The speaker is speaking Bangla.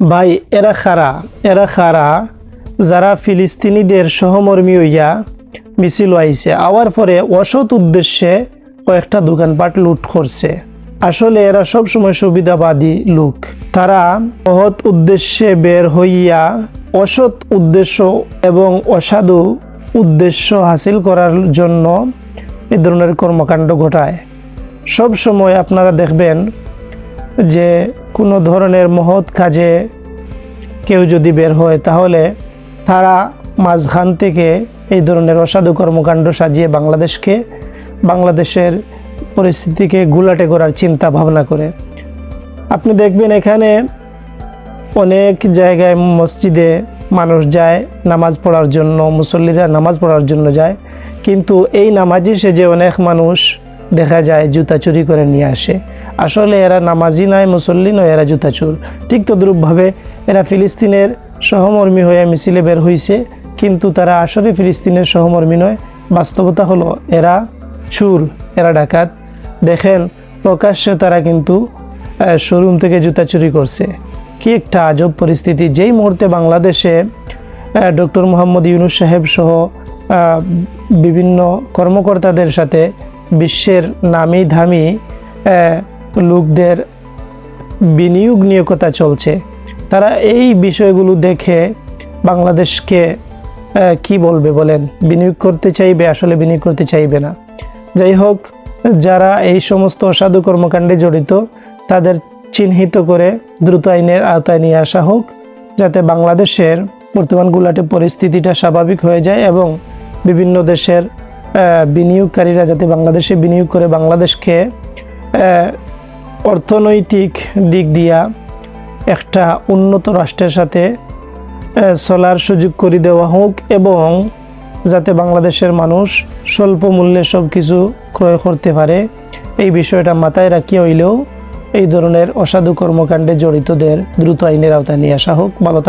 ভাই, এরা খারা এরা খারা, যারা ফিলিস্তিনিদের সহমর্মী হইয়া মিছিল আইছে। আওয়ার পরে অসৎ উদ্দেশ্যে কয়েকটা দোকানপাট লুট করছে। আসলে এরা সব সময় সুবিধাবাদী লোক। তারা মহৎ উদ্দেশ্যে বের হইয়া অসৎ উদ্দেশ্য এবং অসাধু উদ্দেশ্য হাসিল করার জন্য এ ধরনের কর্মকাণ্ড ঘটায়। সব সময় আপনারা দেখবেন যে কোনো ধরনের মহৎ কাজে কেউ যদি বের হয়, তাহলে তারা মাঝখান থেকে এই ধরনের অসাধু কর্মকাণ্ড সাজিয়ে বাংলাদেশকে, বাংলাদেশের পরিস্থিতিকে গুলাটে করার চিন্তা ভাবনা করে। আপনি দেখবেন এখানে অনেক জায়গায় মসজিদে মানুষ যায়, নামাজ পড়ার জন্য, মুসল্লিরা নামাজ পড়ার জন্য যায়, কিন্তু এই নামাজি সেজে অনেক মানুষ দেখা যায় জুতা চুরি করে নিয়ে আসে। আসলে এরা নামাজি নয়, মুসল্লি নয়, এরা জুতা চোর ঠিক তদ্রূপভাবে এরা ফিলিস্তিনের সহমর্মী হয়ে মিছিলে বের হয়েছে কিন্তু তারা আসলে ফিলিস্তিনের সহমর্মী নয়। বাস্তবতা হলো, এরা চুর, এরা ডাকাত। দেখেন, প্রকাশ্যে তারা কিন্তু শোরুম থেকে জুতা চুরি করছে। কি একটা আজব পরিস্থিতি। যেই মুহূর্তে বাংলাদেশে ডক্টর মোহাম্মদ ইউনুস সাহেব সহ বিভিন্ন কর্মকর্তাদের সাথে বিশ্বের নামি ধামি লোকদের বিনিয়োগ নিয়ে কথা চলছে। তারা এই বিষয়গুলো দেখে বাংলাদেশকে কি বলবে বলেন? বিনিয়োগ করতে চাইবে, আসলে বিনিয়োগ করতে চাইবে না। যাই হোক, যারা এই সমস্ত অসাধু কর্মকাণ্ডে জড়িত, তাদের চিহ্নিত করে দ্রুত আইনের আওতায় নিয়ে আসা হোক, যাতে বাংলাদেশের বর্তমান গুলাটে পরিস্থিতিটা স্বাভাবিক হয়ে যায় এবং বিভিন্ন দেশের বিনিয়োগকারীরা যাতে বাংলাদেশে বিনিয়োগ করে, বাংলাদেশকে অর্থনৈতিক দিক দিয়া একটা উন্নত রাষ্ট্রের সাথে চলার সুযোগ করে দেওয়া হোক এবং যাতে বাংলাদেশের মানুষ স্বল্প মূল্যে সব কিছু ক্রয় করতে পারে, এই বিষয়টা মাথায় রাখিয়া হইলেও এই ধরনের অসাধু কর্মকাণ্ডে জড়িতদের দ্রুত আইনের আওতায় নিয়ে আসা হোক। ভালো